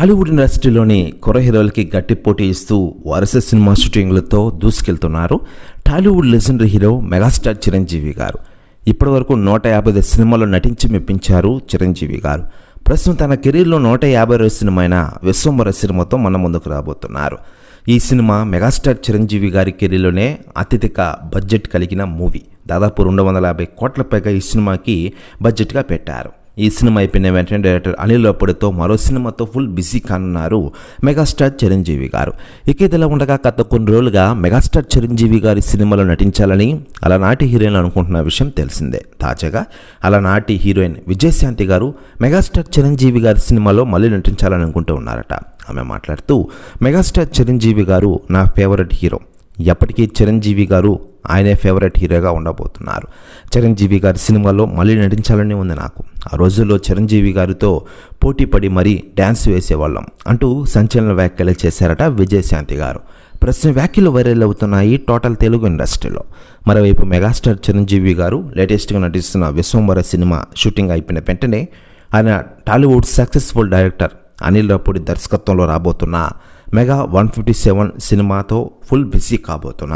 టాలీవుడ్ ఇండస్ట్రీలోని కుర్ర హీరోలకి గట్టి పోటీ ఇస్తూ వరుస సినిమా షూటింగ్లతో దూసుకెళ్తున్నారు Tollywood legendary hero megastar Chiranjeevi garu. ఇప్పటివరకు నూట యాభై ఐదు సినిమాల్లో నటించి మెప్పించారు చిరంజీవి గారు. ప్రస్తుతం తన కెరీర్లో నూట యాభై రెండు సినిమా అయిన విశ్వంబర సినిమాతో మన ముందుకు రాబోతున్నారు. ఈ సినిమా మెగాస్టార్ చిరంజీవి గారి కెరీర్లోనే అత్యధిక బడ్జెట్ కలిగిన మూవీ. దాదాపు రెండు వందల యాభై కోట్ల పైగా ఈ సినిమాకి బడ్జెట్గా పెట్టారు. ఈ సినిమా అయిపోయిన వెంటనే డైరెక్టర్ అనిల్ అప్పుడుతో మరో సినిమాతో ఫుల్ బిజీ కానున్నారు మెగాస్టార్ చిరంజీవి గారు. ఇక ఇదిలా ఉండగా గత కొన్ని రోజులుగా మెగాస్టార్ చిరంజీవి గారి సినిమాలో నటించాలని అలనాటి హీరోయిన్ అనుకుంటున్న విషయం తెలిసిందే. తాజాగా అలనాటి హీరోయిన్ విజయశాంతి గారు మెగాస్టార్ చిరంజీవి గారి సినిమాలో మళ్ళీ నటించాలని అనుకుంటూ ఉన్నారట. ఆమె మాట్లాడుతూ మెగాస్టార్ చిరంజీవి గారు నా ఫేవరెట్ హీరో. ఎప్పటికీ చిరంజీవి గారు ఆయనే ఫేవరెట్ హీరోగా ఉండబోతున్నారు. చిరంజీవి గారి సినిమాలో మళ్ళీ నటించాలని ఉంది నాకు. ఆ రోజుల్లో చిరంజీవి గారితో పోటీ పడి మరీ డ్యాన్స్ వేసేవాళ్ళం అంటూ సంచలన వ్యాఖ్యలు చేశారట విజయశాంతి గారు. ప్రస్తుతం వ్యాఖ్యలు వైరల్ అవుతున్నాయి టోటల్ తెలుగు ఇండస్ట్రీలో. మరోవైపు మెగాస్టార్ చిరంజీవి గారు లేటెస్ట్గా నటిస్తున్న విశ్వంబర సినిమా షూటింగ్ అయిపోయిన వెంటనే ఆయన Tollywood successful director Anil Ravipudi దర్శకత్వంలో రాబోతున్న మెగా వన్ ఫిఫ్టీ సెవెన్ సినిమాతో ఫుల్ బిజీ కాబోతున్నారు